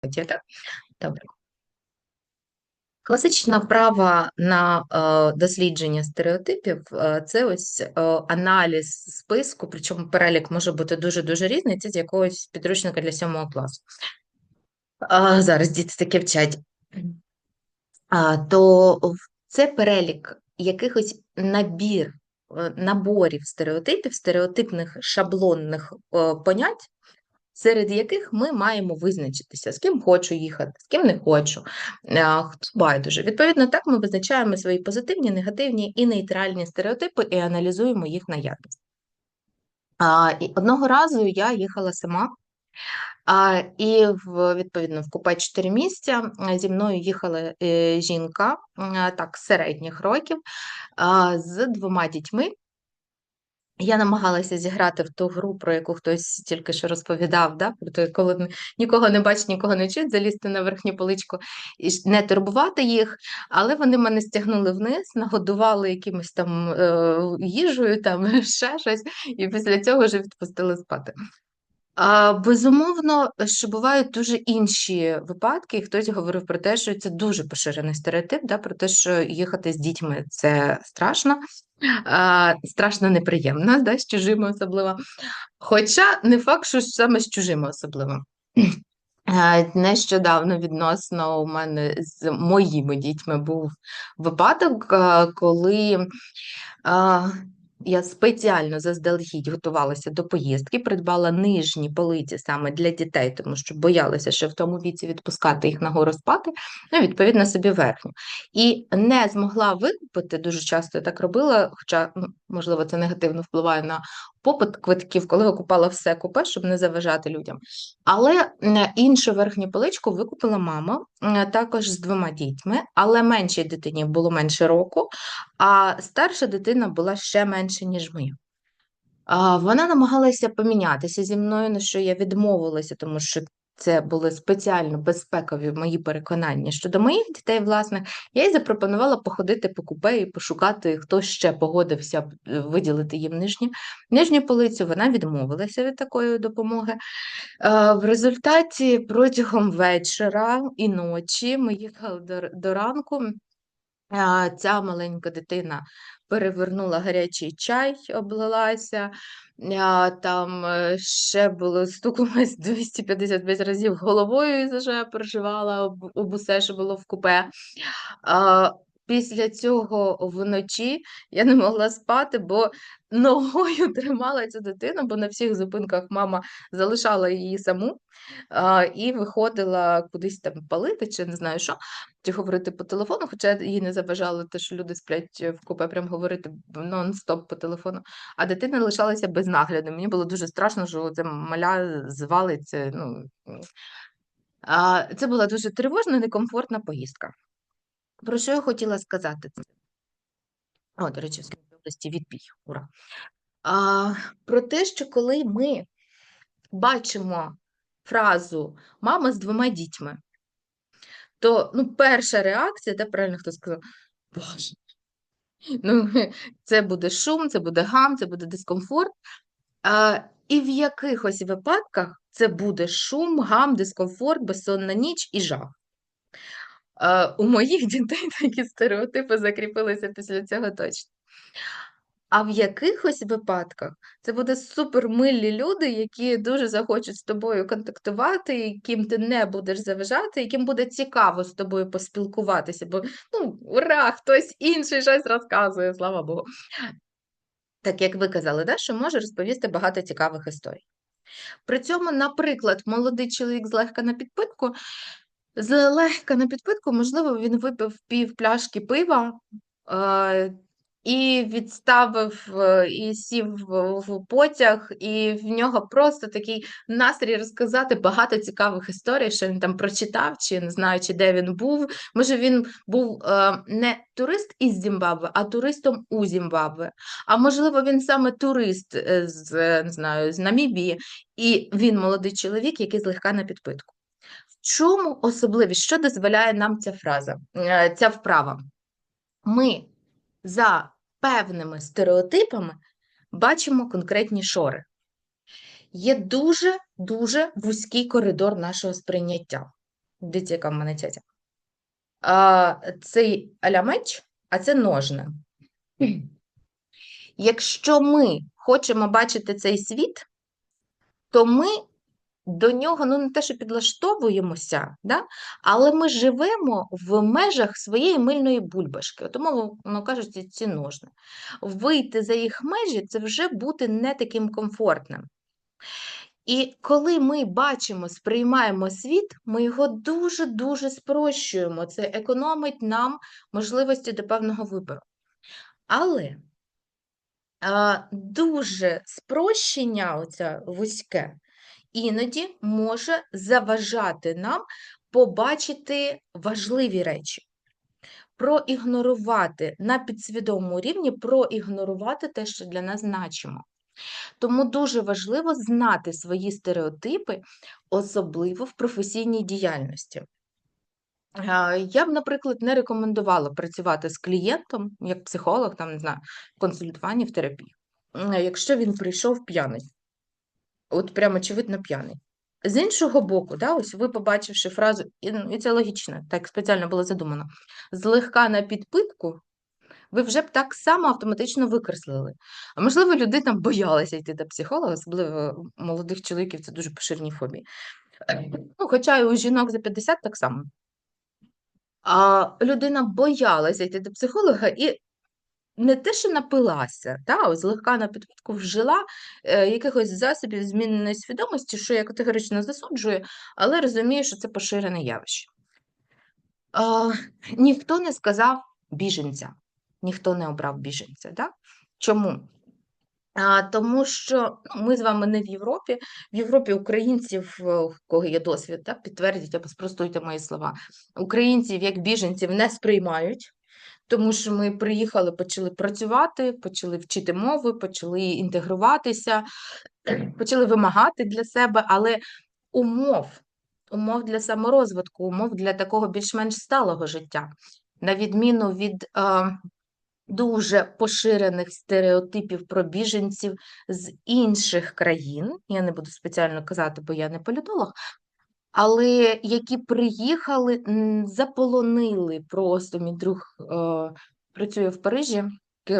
так? Добре. Класична вправа на е, дослідження стереотипів е, це ось е, аналіз списку, причому перелік може бути дуже-дуже різний, це з якогось підручника для сьомого класу. Зараз діти таке вчать. То це перелік якихось набір, е, наборів стереотипів, стереотипних шаблонних е, понять, серед яких ми маємо визначитися, з ким хочу їхати, з ким не хочу, е, хто байдуже. Відповідно, так ми визначаємо свої позитивні, негативні і нейтральні стереотипи і аналізуємо їх наявність. А, і одного разу я їхала сама, а, і в, відповідно в купе 4 місця е, зі мною їхала е, жінка так, середніх років з двома дітьми. Я намагалася зіграти в ту гру, про яку хтось тільки що розповідав, да? про те, коли нікого не бачить, нікого не чуть, залізти на верхню поличку і не турбувати їх, але вони мене стягнули вниз, нагодували якимось там е, їжею, там ще щось, і після цього вже відпустили спати. Безумовно, що бувають дуже інші випадки, хтось говорив про те, що це дуже поширений стереотип, да, про те, що їхати з дітьми це страшно, страшно неприємно, да, з чужими особливо. Хоча не факт, що саме з чужими особливо. Нещодавно відносно у мене з моїми дітьми був випадок, коли я спеціально заздалегідь готувалася до поїздки, придбала нижні полиці саме для дітей, тому що боялася ще в тому віці відпускати їх нагору спати, ну, відповідно, собі верхню. І не змогла викупити, дуже часто я так робила, хоча, ну, можливо, це негативно впливає на попит квитків, коли викупала все купе, щоб не заважати людям. Але іншу верхню поличку викупила мама, також з двома дітьми, але меншій дитині було менше року, а старша дитина була ще менше, ніж ми. Вона намагалася помінятися зі мною, на що я відмовилася, тому що це були спеціально безпекові мої переконання щодо моїх дітей, власне. Я їй запропонувала походити по купе і пошукати, хто ще погодився е, виділити їм нижню, нижню полицю. Вона відмовилася від такої допомоги. Е, В результаті протягом вечора і ночі ми їхали до ранку. Ця маленька дитина перевернула гарячий чай, облилася. Там е, ще було стукнулась 255 разів головою, за що я переживала об усе, що було в купе. Після цього вночі я не могла спати, бо ногою тримала цю дитину, бо на всіх зупинках мама залишала її саму а, і виходила кудись там палити, чи не знаю що, чи говорити по телефону, хоча їй не заважало те, що люди сплять в купе, прям говорити нон-стоп по телефону. А дитина лишалася без нагляду. Мені було дуже страшно, що це маля звалиться. Ну, а, це була дуже тривожна, некомфортна поїздка. Про що я хотіла сказати? О, до речі, в області відбій. Ура. А, про те, що коли ми бачимо фразу мама з двома дітьми, то ну, перша реакція, де правильно хто сказав, Боже, ну, це буде шум, це буде гам, це буде дискомфорт. А, і в якихось випадках це буде шум, гам, дискомфорт, безсонна ніч і жах. А, у моїх дітей такі стереотипи закріпилися після цього точно. А в якихось випадках це буде супермилі люди, які дуже захочуть з тобою контактувати, яким ти не будеш заважати, яким буде цікаво з тобою поспілкуватися, бо ну, ура, хтось інший щось розказує, слава Богу. Так як ви казали, да, що може розповісти багато цікавих історій. При цьому, наприклад, молодий чоловік злегка на підпитку, злегка на підпитку, можливо, він випив пів пляшки пива, е, і відставив е, і сів в потяг, і в нього просто такий настрій розказати багато цікавих історій, що він там прочитав, чи не знаю, чи де він був. Може, він був е, не турист із Зімбабве, а туристом у Зімбабве. А можливо, він саме турист е, з не знаю, з Намібії, і він молодий чоловік, який злегка на підпитку. Чому особливість? Що дозволяє нам ця фраза, е, ця вправа? Ми за певними стереотипами бачимо конкретні шори. Є дуже-дуже вузький коридор нашого сприйняття. Дивіться, яка в мене тетя. А, цей а-ля меч, а це ножни. Якщо ми хочемо бачити цей світ, то ми до нього ну не те, що підлаштовуємося, да? але ми живемо в межах своєї мильної бульбашки. Тому, воно кажуть, ці ножни. Вийти за їх межі це вже бути не таким комфортним. І коли ми бачимо, сприймаємо світ, ми його дуже-дуже спрощуємо. Це економить нам можливості до певного вибору. Але дуже спрощення, оця вузьке, іноді може заважати нам побачити важливі речі, проігнорувати на підсвідомому рівні, проігнорувати те, що для нас значимо. Тому дуже важливо знати свої стереотипи, особливо в професійній діяльності. Я б, наприклад, не рекомендувала працювати з клієнтом, як психолог, там, не знаю, в консультуванні в терапії, якщо він прийшов п'яний. От прямо очевидно п'яний. З іншого боку, да, ось ви побачивши фразу, і, ну, і це логічно, так спеціально було задумано, злегка на підпитку, ви вже б так само автоматично викреслили. А можливо, людина боялася йти до психолога, особливо молодих чоловіків, це дуже поширені фобії. Ну, Хоча і у жінок за 50 так само. А людина боялася йти до психолога і не те, що напилася, та, ось злегка на підпитку вжила е, якихось засобів зміненої свідомості, що я категорично засуджую, але розумію, що це поширене явище. А, ніхто не сказав біженця, ніхто не обрав біженця. Да? Чому? А, Тому що ну, ми з вами не в Європі. В Європі українців, у кого є досвід, да, підтвердіть або спростуйте мої слова. Українців як біженців не сприймають, тому що ми приїхали, почали працювати, почали вчити мови, почали інтегруватися, почали вимагати для себе, але умов, умов для саморозвитку, умов для такого більш-менш сталого життя, на відміну від. Е, Дуже поширених стереотипів про біженців з інших країн. Я не буду спеціально казати, бо я не політолог, але які приїхали, заполонили просто мій друг е, працює в Парижі,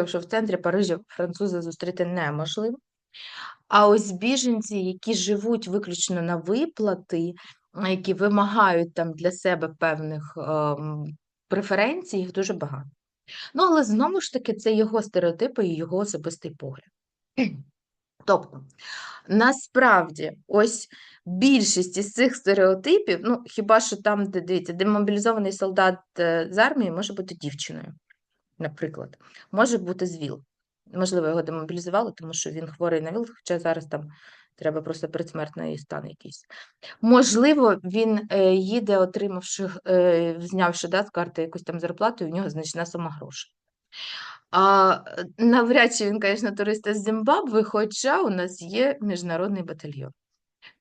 що в центрі Парижа французи зустріти неможливо. А ось біженці, які живуть виключно на виплати, які вимагають там для себе певних е, преференцій, їх дуже багато. Ну, але знову ж таки, це його стереотипи і його особистий погляд. Тобто, насправді, ось більшість із цих стереотипів, ну, хіба що там, де дивіться, демобілізований солдат е, з армії може бути дівчиною, наприклад, може бути з ВІЛ. Можливо, його демобілізували, тому що він хворий на ВІЛ, хоча зараз там треба просто предсмертний стан якийсь. Можливо, він е, їде, отримавши, е, знявши да, з карти якусь там зарплату, і в нього значна сума грошей. А навряд чи він, звісно, турист з Зімбабве, хоча у нас є міжнародний батальйон.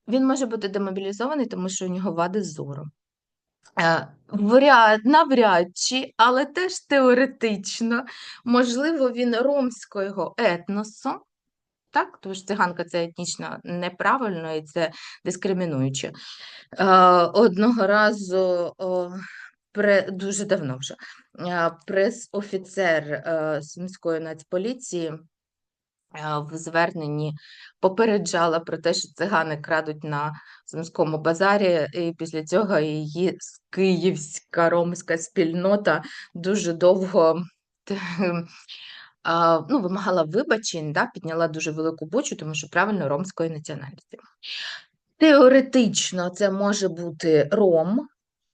Він може бути демобілізований, тому що у нього вади зору. Е, вряд, навряд чи, але теж теоретично, можливо, він ромського етносу, так, тому що циганка це етнічно неправильно і це дискримінуюче. Е, одного разу дуже давно вже прес-офіцер е, Сумської нацполіції е, в зверненні попереджала про те, що цигани крадуть на Сумському базарі, і після цього її київська ромська спільнота дуже довго ну, вимагала вибачень, да, підняла дуже велику бучу, тому що правильно ромської національності. Теоретично це може бути ром,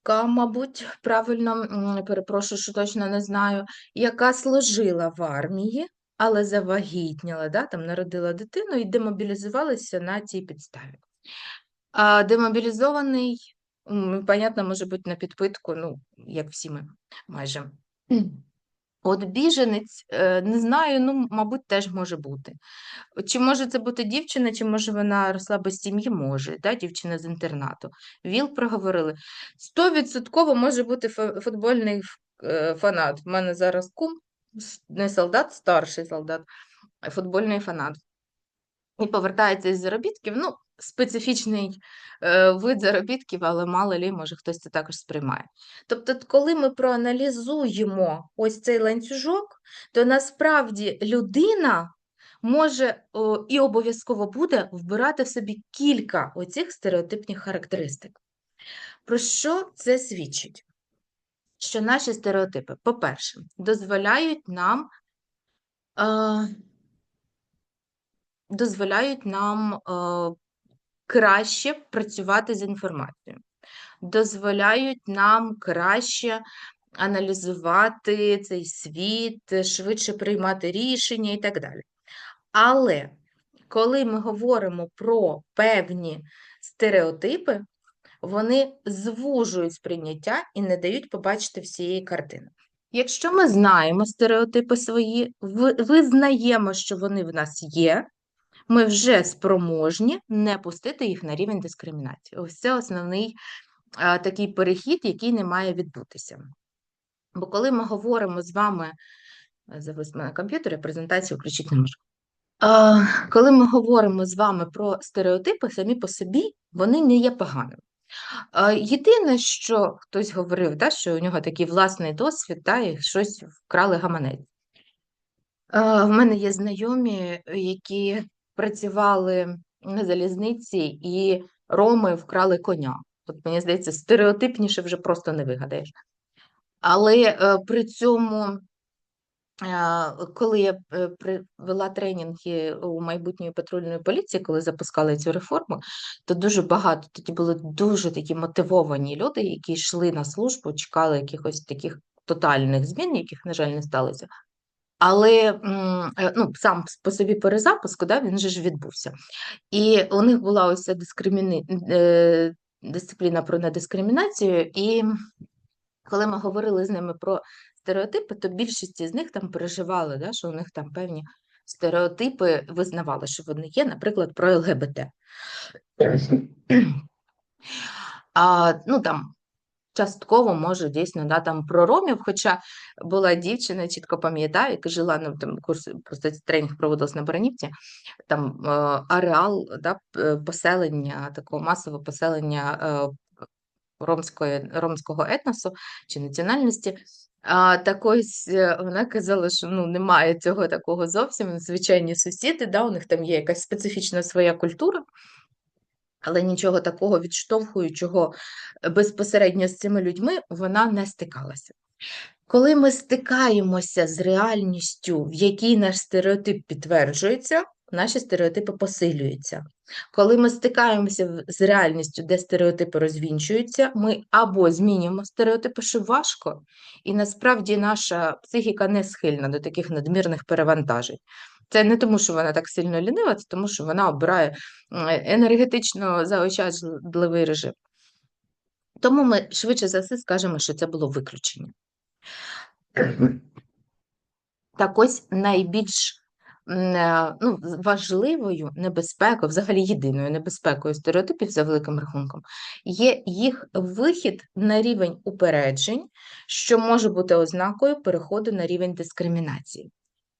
мабуть, правильно, перепрошую, що точно не знаю, яка служила в армії, але завагітніла, да, там народила дитину і демобілізувалася на цій підставі. А демобілізований, понятно, може бути на підпитку, ну, як всі ми майже. От біженець, е, не знаю, ну, мабуть, теж може бути. Чи може це бути дівчина, чи може вона росла без сім'ї? Може, да? дівчина з інтернату. ВІЛ проговорили. Стовідсотково може бути футбольний е, фанат. У мене зараз кум, не солдат, старший солдат, футбольний фанат. І повертається із заробітків. Ну, специфічний е, вид заробітків, але мало лі, може хтось це також сприймає. Тобто, коли ми проаналізуємо ось цей ланцюжок, то насправді людина може і обов'язково буде вбирати в собі кілька оцих стереотипних характеристик. Про що це свідчить? Що наші стереотипи, по-перше, дозволяють нам е, дозволяють нам е, краще працювати з інформацією, дозволяють нам краще аналізувати цей світ, швидше приймати рішення і так далі. Але коли ми говоримо про певні стереотипи, вони звужують сприйняття і не дають побачити всієї картини. Якщо ми знаємо стереотипи свої, визнаємо, що вони в нас є, ми вже спроможні не пустити їх на рівень дискримінації. Ось це основний а, такий перехід, який не має відбутися. Бо коли ми говоримо з вами, завис на комп'ютері, презентацію включити не можу. А, коли ми говоримо з вами про стереотипи, самі по собі вони не є поганими. Єдине, що хтось говорив, да, що у нього такий власний досвід, да, і щось вкрали гаманець. В мене є знайомі, які працювали на залізниці, і роми вкрали коня. От, мені здається, стереотипніше вже просто не вигадаєш. Але е, при цьому коли я е, вела тренінги у майбутньої патрульної поліції, коли запускали цю реформу, то дуже багато тоді були дуже такі мотивовані люди, які йшли на службу, чекали якихось таких тотальних змін, яких, на жаль, не сталося. Але е, ну, сам по собі перезапуск, да, він же ж відбувся. І у них була ось ця дискриміні... Е, дисципліна про недискримінацію, і коли ми говорили з ними про стереотипи, то більшість з них там переживали, да, що у них там певні стереотипи визнавали, що вони є, наприклад, про ЛГБТ. А, ну там Частково може дійсно да, там про ромів, хоча була дівчина, чітко пам'ятаю, яка жила ну, там курс, просто тренінг проводився на Баранівці, там е, ареал да, поселення, такого масового поселення е, ромської, ромського етносу чи національності. А так ось е, вона казала, що ну немає цього такого зовсім. Звичайні сусіди, да, у них там є якась специфічна своя культура, але нічого такого відштовхуючого безпосередньо з цими людьми вона не стикалася. Коли ми стикаємося з реальністю, в якій наш стереотип підтверджується, наші стереотипи посилюються. Коли ми стикаємося з реальністю, де стереотипи розвінчуються, ми або змінюємо стереотипи, що важко, і насправді наша психіка не схильна до таких надмірних перевантажень. Це не тому, що вона так сильно лінива, це тому, що вона обирає енергетично заощадливий режим. Тому ми швидше за все скажемо, що це було виключення. Так ось найбільш Е, ну, важливою небезпекою, взагалі єдиною небезпекою стереотипів за великим рахунком, є їх вихід на рівень упереджень, що може бути ознакою переходу на рівень дискримінації.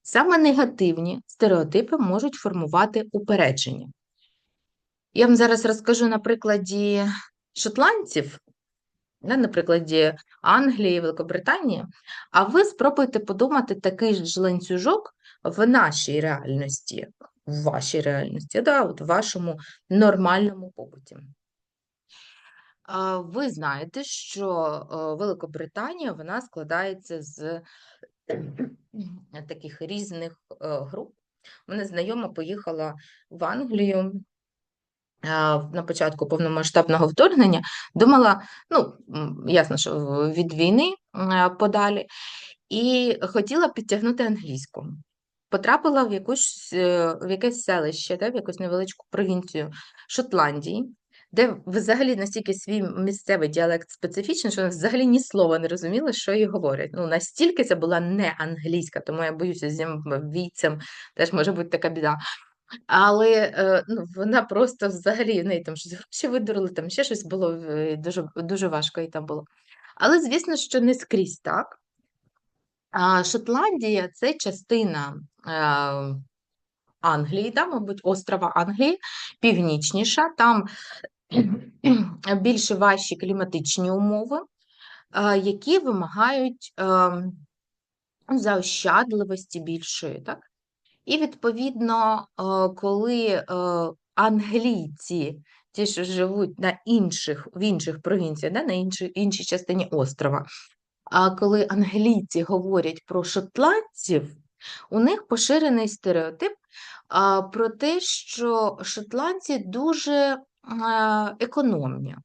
Саме негативні стереотипи можуть формувати упередження. Я вам зараз розкажу на прикладі шотландців, на прикладі Англії, Великобританії, а ви спробуйте подумати такий ж ланцюжок в нашій реальності, в вашій реальності, да, от в вашому нормальному побуті. Ви знаєте, що Великобританія вона складається з таких різних груп. Мене знайома поїхала в Англію на початку повномасштабного вторгнення, думала, ну, ясно, що від війни подалі, і хотіла підтягнути англійську. Потрапила в якусь, е, в якесь селище, да, в якусь невеличку провінцію Шотландії, де взагалі настільки свій місцевий діалект специфічний, що взагалі ні слова не розуміли, що їй говорять. Ну, настільки це була не англійська, тому я боюся, з війцем теж може бути така біда. Але е, ну, вона просто взагалі в неї там щось гроші видурили, там ще щось було е, дуже дуже важко і там було. Але, звісно, що не скрізь так. Шотландія це частина Англії, да, мабуть, острова Англії, північніша, там більш важчі кліматичні умови, е, які вимагають ем, заощадливості більшої. Так? І, відповідно, е, коли е, англійці, ті, що живуть на інших, в інших провінціях, на іншій, іншій частині острова, а коли англійці говорять про шотландців, у них поширений стереотип про те, що шотландці дуже економні.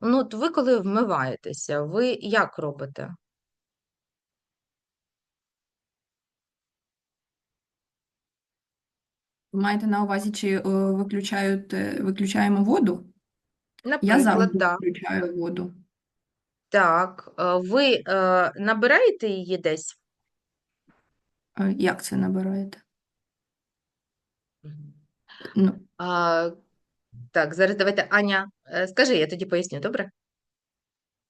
Ну, от ви коли вмиваєтеся, ви як робите? Маєте на увазі, чи е, виключають, е, виключаємо воду? Я Наприклад, завжди да. виключаю воду. Так, е, ви е, набираєте її десь? Е, Як це набираєте? Ну, А, так, зараз давайте, Аня, е, скажи, я тоді поясню, добре?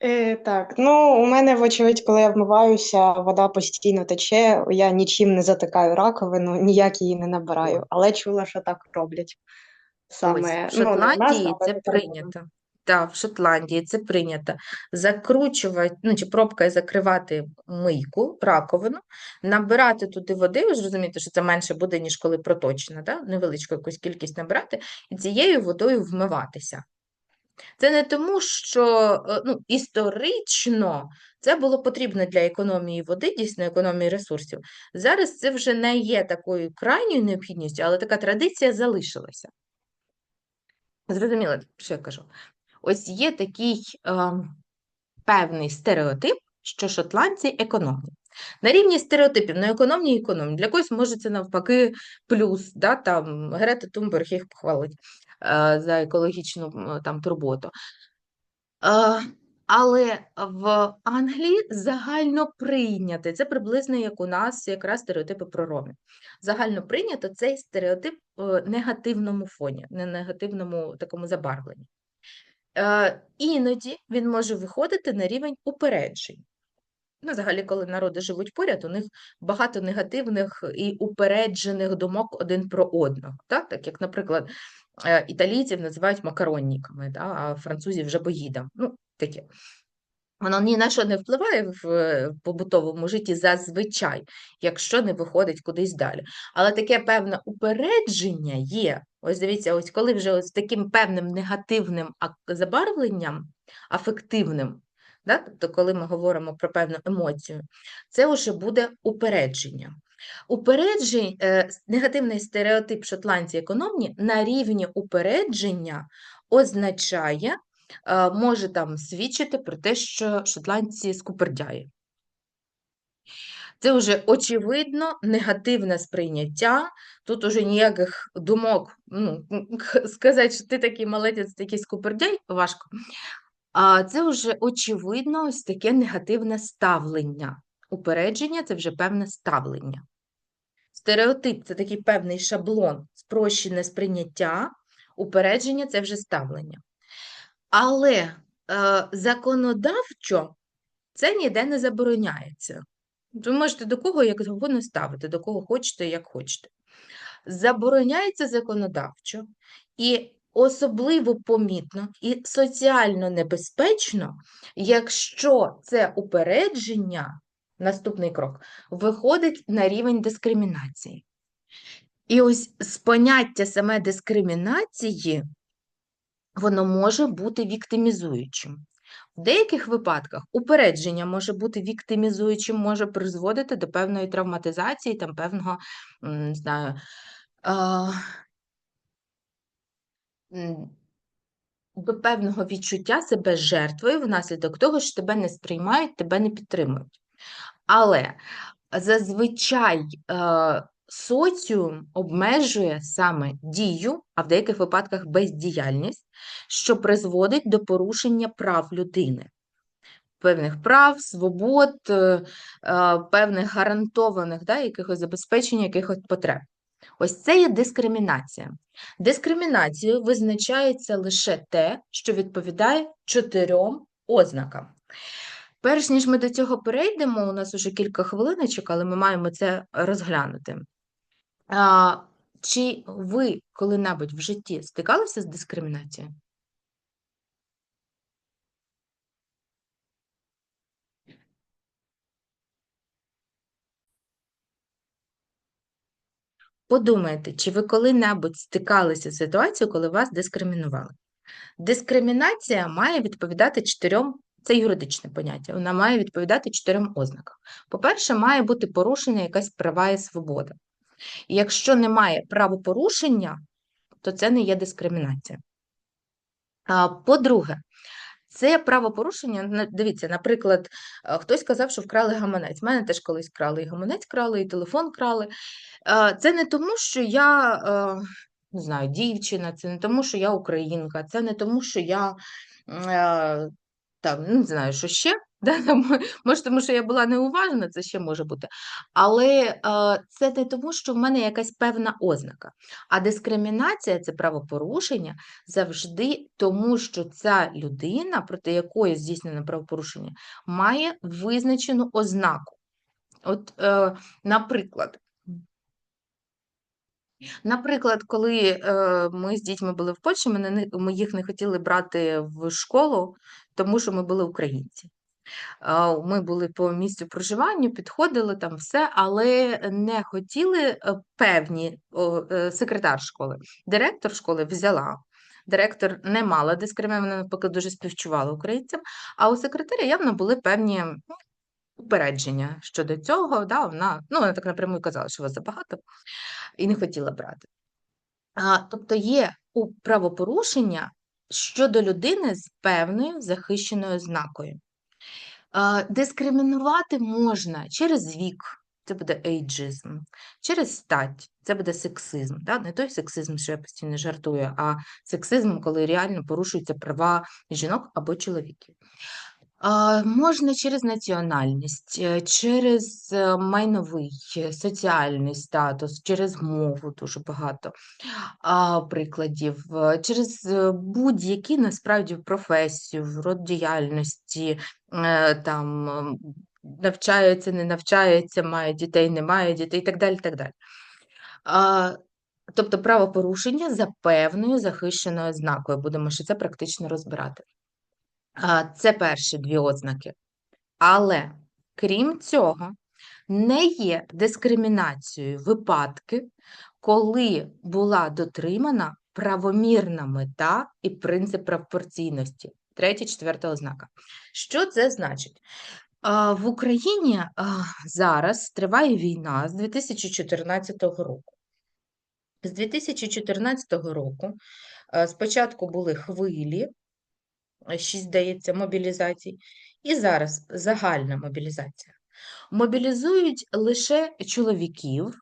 Е, так, ну у мене, вочевидь, коли я вмиваюся, вода постійно тече, я нічим не затикаю раковину, ніяк її не набираю, але чула, що так роблять. Ось, в Шотландії ну, нас, це прийнято. Так, в Шотландії це прийнято. Закручувати, ну, чи пробкою закривати мийку, раковину, набирати туди води, ви ж розумієте, що це менше буде, ніж коли проточна, да? невеличку якусь кількість набирати, і цією водою вмиватися. Це не тому, що е, ну, історично це було потрібно для економії води, дійсно економії ресурсів. Зараз це вже не є такою крайньою необхідністю, але така традиція залишилася. Зрозуміло, що я кажу? Ось є такий е, певний стереотип, що шотландці економні. На рівні стереотипів, ну економні і економні. Для когось може це навпаки плюс, да, там Грета Тунберг їх похвалить е, за екологічну там турботу. Е, але в Англії загально прийнято, це приблизно як у нас якраз стереотипи про ромів. Загально прийнято цей стереотип в негативному фоні, не негативному такому забарвленні. Е, іноді він може виходити на рівень упереджень. Ну, взагалі, коли народи живуть поряд, у них багато негативних і упереджених думок один про одного. Так, так як, наприклад, е, італійців називають макаронниками, да, а французів жабоїдом. Ну, таке. Воно ні на що не впливає в побутовому житті зазвичай, якщо не виходить кудись далі. Але таке певне упередження є. Ось дивіться, ось коли вже ось таким певним негативним забарвленням, афективним, да? Тобто, коли ми говоримо про певну емоцію, це вже буде упередження. Упереджень, е, негативний стереотип шотландці економні на рівні упередження означає, може там свідчити про те, що шотландці скупердяї. Це вже очевидно негативне сприйняття. Тут уже ніяких думок, ну, сказати, що ти такий молодець, такий скупердяй, важко. А це вже очевидно ось таке негативне ставлення. Упередження це вже певне ставлення. Стереотип це такий певний шаблон, спрощене сприйняття, упередження це вже ставлення. Але е, законодавчо це ніде не забороняється. Ви можете до кого як завгодно ставити, до кого хочете, як хочете. Забороняється законодавчо і особливо помітно і соціально небезпечно, якщо це упередження, наступний крок, виходить на рівень дискримінації. І ось з поняття саме дискримінації воно може бути віктимізуючим. В деяких випадках упередження може бути віктимізуючим, може призводити до певної травматизації, там певного, не знаю, до певного відчуття себе жертвою внаслідок того, що тебе не сприймають, тебе не підтримують. Але зазвичай е, соціум обмежує саме дію, а в деяких випадках бездіяльність, що призводить до порушення прав людини. Певних прав, свобод, е, е, певних гарантованих да, якихось забезпечень, якихось потреб. Ось це є дискримінація. Дискримінацією визначається лише те, що відповідає чотирьом ознакам. Перш ніж ми до цього перейдемо, у нас уже кілька хвилиночок, але ми маємо це розглянути. А, Чи ви коли-небудь в житті стикалися з дискримінацією? Подумайте, чи ви коли-небудь стикалися з ситуацією, коли вас дискримінували? Дискримінація має відповідати чотирьом, це юридичне поняття, вона має відповідати чотирьом ознакам. По-перше, має бути порушена якась права і свобода. І якщо немає правопорушення, то це не є дискримінація. По-друге, це правопорушення. Дивіться, наприклад, е, хтось сказав, що вкрали гаманець. Мене теж колись крали і гаманець крали, і телефон крали. Е, Це не тому, що я е, не знаю, дівчина, це не тому, що я українка, це не тому, що я там, не знаю, що ще. Да, там, може, тому що я була неуважна, це ще може бути. Але е, це не тому, що в мене якась певна ознака. А дискримінація це правопорушення завжди тому, що ця людина, проти якої здійснено правопорушення, має визначену ознаку. От, е, наприклад, Наприклад, коли е, ми з дітьми були в Польщі, ми, їх не хотіли брати в школу, тому що ми були українці. Ми були по місцю проживання, підходили там все, але не хотіли е, певні е, секретар школи. Директор школи взяла. Директор не мала дискримінації, вона навпаки дуже співчувала українцям, а у секретаря явно були певні упередження щодо цього. Да, вона, ну, вона так напряму і казала, що вас забагато, і не хотіла брати. А, тобто є у правопорушення щодо людини з певною захищеною ознакою. Дискримінувати можна через вік, це буде ейджизм, через стать, це буде сексизм. Да? Не той сексизм, що я постійно жартую, а сексизм, коли реально порушуються права жінок або чоловіків. Можна через національність, е, через е, майновий, е, соціальний статус, через мову дуже багато прикладів, через будь-які насправді професію, род діяльності, е, там навчається, не навчається, має дітей, не має дітей і так далі. так далі. Тобто правопорушення за певною захищеною ознакою. Будемо ще це практично розбирати. Це перші дві ознаки. Але крім цього, не є дискримінацією випадки, коли була дотримана правомірна мета і принцип пропорційності. Третя, четверта ознака. Що це значить? В Україні зараз триває війна з 2014 року. З 2014 року спочатку були хвилі, е, шість, здається, мобілізацій, і зараз загальна мобілізація. Мобілізують лише чоловіків,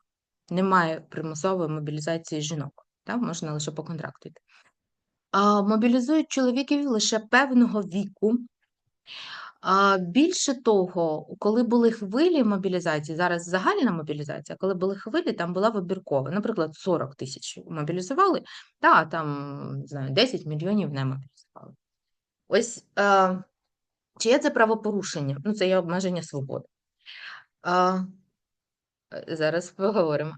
немає примусової мобілізації жінок, так? можна лише по контракту йти. А, мобілізують чоловіків лише певного віку. А, більше того, коли були хвилі мобілізації, зараз загальна мобілізація, коли були хвилі, там була вибіркова. Наприклад, 40 тисяч мобілізували, та, там, не знаю, 10 мільйонів не мобілізували. Ось е, чиє це правопорушення? Ну, це є обмеження свободи. Е, зараз поговоримо.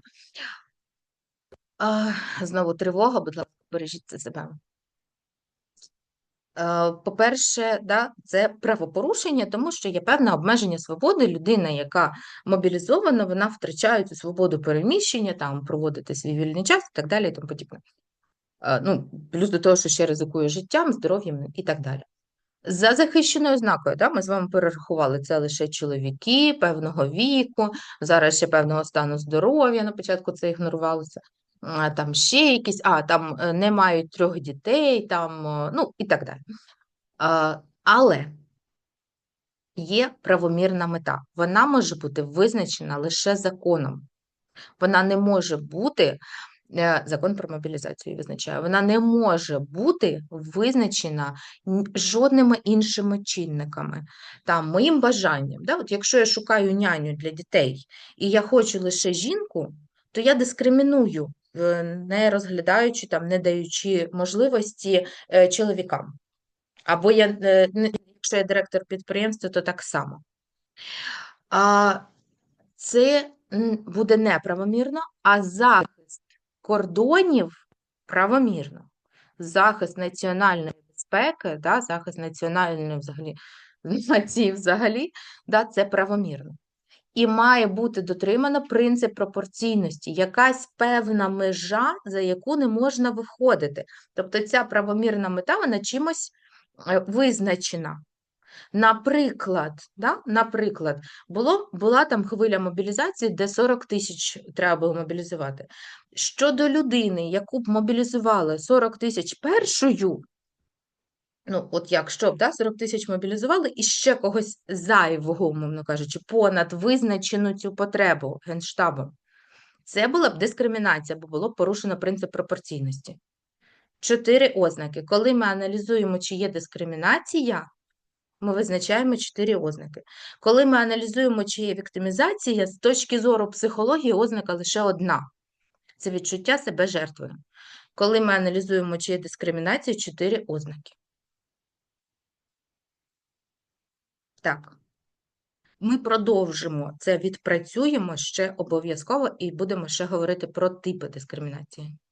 А, знову тривога, будь ласка, бережіть себе. Е, По-перше, да, це правопорушення, тому що є певне обмеження свободи. Людина, яка мобілізована, вона втрачає цю свободу переміщення, там проводити свій вільний час і так далі. І тому подібне. Е, Ну, плюс до того, що ще ризикує життям, здоров'ям і так далі. За захищеною ознакою, да, ми з вами перерахували, це лише чоловіки певного віку, зараз ще певного стану здоров'я, на початку це ігнорувалося, а, там ще якісь, а, там е, не мають трьох дітей, там, е, ну, і так далі. Але є правомірна мета. Вона може бути визначена лише законом. Вона не може бути е, закон про мобілізацію визначає, вона не може бути визначена жодними іншими чинниками. Там, моїм бажанням. Да? От якщо я шукаю няню для дітей і я хочу лише жінку, то я дискриміную, е, не розглядаючи там, не даючи можливості е, чоловікам. Або я, е, якщо я директор підприємства, то так само. А, це буде неправомірно, а захист кордонів правомірно. Захист національної безпеки, да, захист національної взагалі нації взагалі, да, це правомірно. І має бути дотримано принцип пропорційності, якась певна межа, за яку не можна виходити. Тобто ця правомірна мета, вона чимось е, визначена. Наприклад, да, наприклад, було, була там хвиля мобілізації, де 40 тисяч треба було мобілізувати. Щодо людини, яку б мобілізували 40 тисяч першою, ну, от якщо б да, 40 тисяч мобілізували і ще когось зайвого, умовно кажучи, понад визначену цю потребу Генштабом, це була б дискримінація, бо було б порушено принцип пропорційності. Чотири ознаки. Коли ми аналізуємо, чи є дискримінація, ми визначаємо чотири ознаки. Коли ми аналізуємо, чи є віктимізація, з точки зору психології ознака лише одна – це відчуття себе жертвою. Коли ми аналізуємо, чи є дискримінація, чотири ознаки. Так. Ми продовжимо це, відпрацюємо ще обов'язково і будемо ще говорити про типи дискримінації.